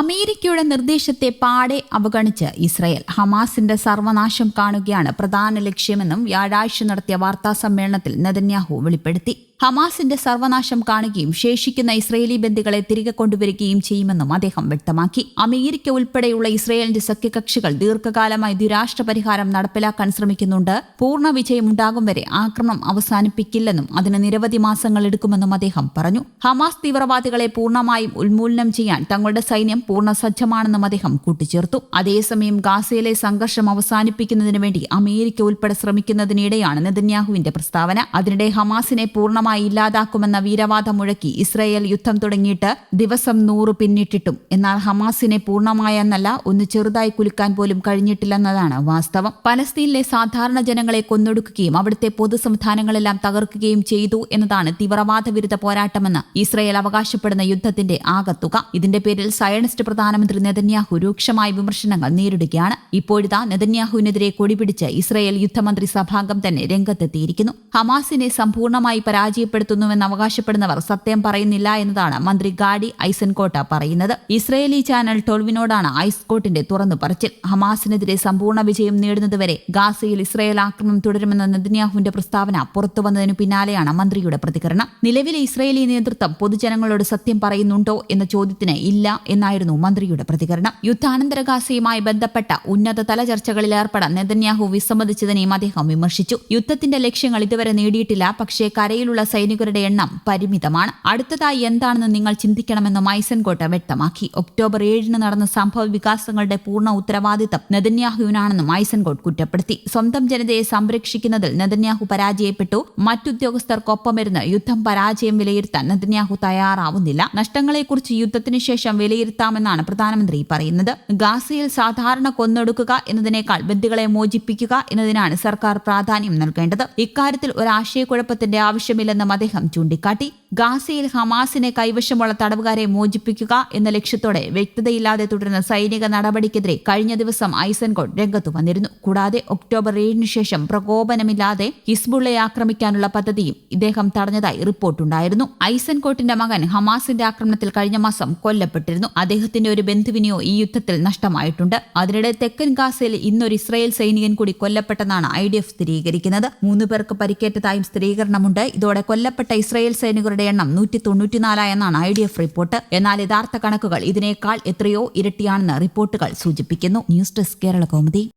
അമേരിക്കയുടെ നിർദ്ദേശത്തെ പാടെ അവഗണിച്ച് ഇസ്രയേൽ ഹമാസിന്റെ സർവനാശം കാണുകയാണ് പ്രധാന ലക്ഷ്യമെന്നും വ്യാഴാഴ്ച നടത്തിയ വാർത്താ സമ്മേളനത്തിൽ നെതന്യാഹു വെളിപ്പെടുത്തി. ഹമാസിന്റെ സർവനാശം കാണുകയും ശേഷിക്കുന്ന ഇസ്രയേലി ബന്ദികളെ തിരികെ കൊണ്ടുവരികയും ചെയ്യുമെന്നും അദ്ദേഹം വ്യക്തമാക്കി. അമേരിക്ക ഉൾപ്പെടെയുള്ള ഇസ്രയേലിന്റെ സഖ്യകക്ഷികൾ ദീർഘകാലമായി ദ്വിരാഷ്ട്ര പരിഹാരം നടപ്പിലാക്കാൻ ശ്രമിക്കുന്നുണ്ട്. പൂർണ വിജയമുണ്ടാകും വരെ ആക്രമണം അവസാനിപ്പിക്കില്ലെന്നും അതിന് നിരവധി മാസങ്ങൾ എടുക്കുമെന്നും അദ്ദേഹം പറഞ്ഞു. ഹമാസ് തീവ്രവാദികളെ പൂർണമായും ഉന്മൂലനം ചെയ്യാൻ തങ്ങളുടെ സൈന്യം പൂർണ സജ്ജമാണെന്നും അദ്ദേഹം കൂട്ടിച്ചേർത്തു. അതേസമയം ഗാസയിലെ സംഘർഷം അവസാനിപ്പിക്കുന്നതിന് വേണ്ടി അമേരിക്ക ഉൾപ്പെടെ ശ്രമിക്കുന്നതിനിടെയാണ് നെതന്യാഹുവിന്റെ പ്രസ്താവന. അതിനിടെ ഹമാസിനെ പൂർണമായി ഇല്ലാതാക്കുമെന്ന വീരവാദം മുഴക്കി ഇസ്രയേൽ യുദ്ധം തുടങ്ങിയിട്ട് ദിവസം നൂറ് പിന്നിട്ടിട്ടും. എന്നാൽ ഹമാസിനെ പൂർണമായെന്നല്ല ഒന്ന് ചെറുതായി കുലുക്കാൻ പോലും കഴിഞ്ഞിട്ടില്ലെന്നതാണ് വാസ്തവം. പലസ്തീനിലെ സാധാരണ ജനങ്ങളെ കൊന്നൊടുക്കുകയും അവിടുത്തെ പൊതുസംവിധാനങ്ങളെല്ലാം തകർക്കുകയും ചെയ്തു എന്നതാണ് തീവ്രവാദ വിരുദ്ധ പോരാട്ടമെന്ന് ഇസ്രയേൽ അവകാശപ്പെടുന്ന യുദ്ധത്തിന്റെ ആകത്തുക. ഇതിന്റെ പേരിൽ സയണിസ്റ്റ് പ്രധാനമന്ത്രി നെതന്യാഹു രൂക്ഷമായ വിമർശനങ്ങൾ നേരിടുകയാണ്. ഇപ്പോഴിതാ നെതന്യാഹുവിനെതിരെ കൊടിപിടിച്ച് ഇസ്രയേൽ യുദ്ധമന്ത്രി സഭാംഗം തന്നെ രംഗത്തെത്തിയിരിക്കുന്നു. ഹമാസിനെ സമ്പൂർണമായി പരാജയപ്പെടുത്തുന്നുവെന്ന് അവകാശപ്പെടുന്നവർ സത്യം പറയുന്നില്ല എന്നതാണ് മന്ത്രി ഗാഡി ഐസൻകോട്ട പറയുന്നത്. ഇസ്രയേലി ചാനൽ ടോൾവിനോടാണ് ഐസ്കോട്ടിന്റെ തുറന്നു പറച്ചിൽ. ഹമാസിനെതിരെ സമ്പൂർണ വിജയം നേടുന്നതുവരെ ഗാസയിൽ ഇസ്രയേൽ ആക്രമണം തുടരുമെന്ന നെതന്യാഹുവിന്റെ പ്രസ്താവന പുറത്തുവന്നതിനു പിന്നാലെയാണ് മന്ത്രിയുടെ പ്രതികരണം. നിലവിലെ ഇസ്രയേലി നേതൃത്വം പൊതുജനങ്ങളോട് സത്യം പറയുന്നുണ്ടോ എന്ന ചോദ്യത്തിന് ഇല്ല എന്നായിരുന്നു മന്ത്രിയുടെ പ്രതികരണം. യുദ്ധാനന്തര ഗാസയുമായി ബന്ധപ്പെട്ട ഉന്നതതല ചർച്ചകളിൽ ഏർപ്പെടാൻ നെതന്യാഹു വിസമ്മതിച്ചതിനെയും അദ്ദേഹം വിമർശിച്ചു. യുദ്ധത്തിന്റെ ലക്ഷ്യങ്ങൾ ഇതുവരെ നേടിയിട്ടില്ല. പക്ഷേ കരയിലുള്ള സൈനികരുടെ എണ്ണം പരിമിതമാണ്. അടുത്തതായി എന്താണെന്ന് നിങ്ങൾ ചിന്തിക്കണമെന്ന് മൈസൻകോട്ട വ്യക്തമാക്കി. ഒക്ടോബർ ഏഴിന് നടന്ന സംഭവ വികാസങ്ങളുടെ പൂർണ ഉത്തരവാദിത്തം നെതന്യാഹുവിനാണെന്നും ഐസൻകോട്ട് കുറ്റപ്പെടുത്തി. സ്വന്തം ജനതയെ സംരക്ഷിക്കുന്നതിൽ നെതന്യാഹു പരാജയപ്പെട്ടു. മറ്റുദ്യോഗസ്ഥർക്കൊപ്പമിരുന്ന് യുദ്ധം പരാജയം വിലയിരുത്താൻ നെതന്യാഹു തയ്യാറാവുന്നില്ല. നഷ്ടങ്ങളെക്കുറിച്ച് യുദ്ധത്തിന് ശേഷം വിലയിരുത്താമെന്നാണ് പ്രധാനമന്ത്രി പറയുന്നത്. ഗാസയിൽ സാധാരണ കൊന്നൊടുക്കുക എന്നതിനേക്കാൾ ബന്ധുക്കളെ മോചിപ്പിക്കുക എന്നതിനാണ് സർക്കാർ പ്രാധാന്യം നൽകേണ്ടത്. ഇക്കാര്യത്തിൽ ഒരു ആശയക്കുഴപ്പത്തിന്റെ ആവശ്യമില്ലെന്നും അദ്ദേഹം ചൂണ്ടിക്കാട്ടി. ഗാസയിൽ ഹമാസിനെ കൈവശമുള്ള തടവുകാരെ മോചിപ്പിക്കുക എന്ന ലക്ഷ്യത്തോടെ വ്യക്തതയില്ലാതെ തുടരുന്ന സൈനിക നടപടിക്കെതിരെ കഴിഞ്ഞ ദിവസം ഐസൻകോട്ട് രംഗത്തു വന്നിരുന്നു. കൂടാതെ ഒക്ടോബർ ഏഴിന് ശേഷം പ്രകോപനമില്ലാതെ ഹിസ്ബുള്ളയെ ആക്രമിക്കാനുള്ള പദ്ധതിയും ഇദ്ദേഹം തടഞ്ഞതായി റിപ്പോർട്ടുണ്ടായിരുന്നു. ഐസൻകോട്ടിന്റെ മകൻ ഹമാസിന്റെ ആക്രമണത്തിൽ കഴിഞ്ഞ മാസം കൊല്ലപ്പെട്ടിരുന്നു. അദ്ദേഹത്തിന്റെ ഒരു ബന്ധുവിനെയോ ഈ യുദ്ധത്തിൽ നഷ്ടമായിട്ടുണ്ട്. അതിനിടെ തെക്കൻ ഗാസയിൽ ഇന്നൊരു ഇസ്രായേൽ സൈനികൻ കൂടി കൊല്ലപ്പെട്ടെന്നാണ് ഐ ഡി എഫ് സ്ഥിരീകരിക്കുന്നത്. മൂന്ന് പേർക്ക് പരിക്കേറ്റതായും സ്ഥിരീകരണമുണ്ട്. ഇതോടെ കൊല്ലപ്പെട്ട ഇസ്രായേൽ സൈനികരുടെ എണ്ണം നൂറ്റി തൊണ്ണൂറ്റിനാലായെന്നാണ് ഐ ഡി എഫ് റിപ്പോർട്ട്. എന്നാൽ യഥാർത്ഥ കണക്കുകൾ ഇതിനേക്കാൾ എത്രയോ ഇരട്ടിയാണെന്ന് റിപ്പോർട്ടുകൾ സൂചിപ്പിക്കുന്നു. News desk Kerala Kaumudi.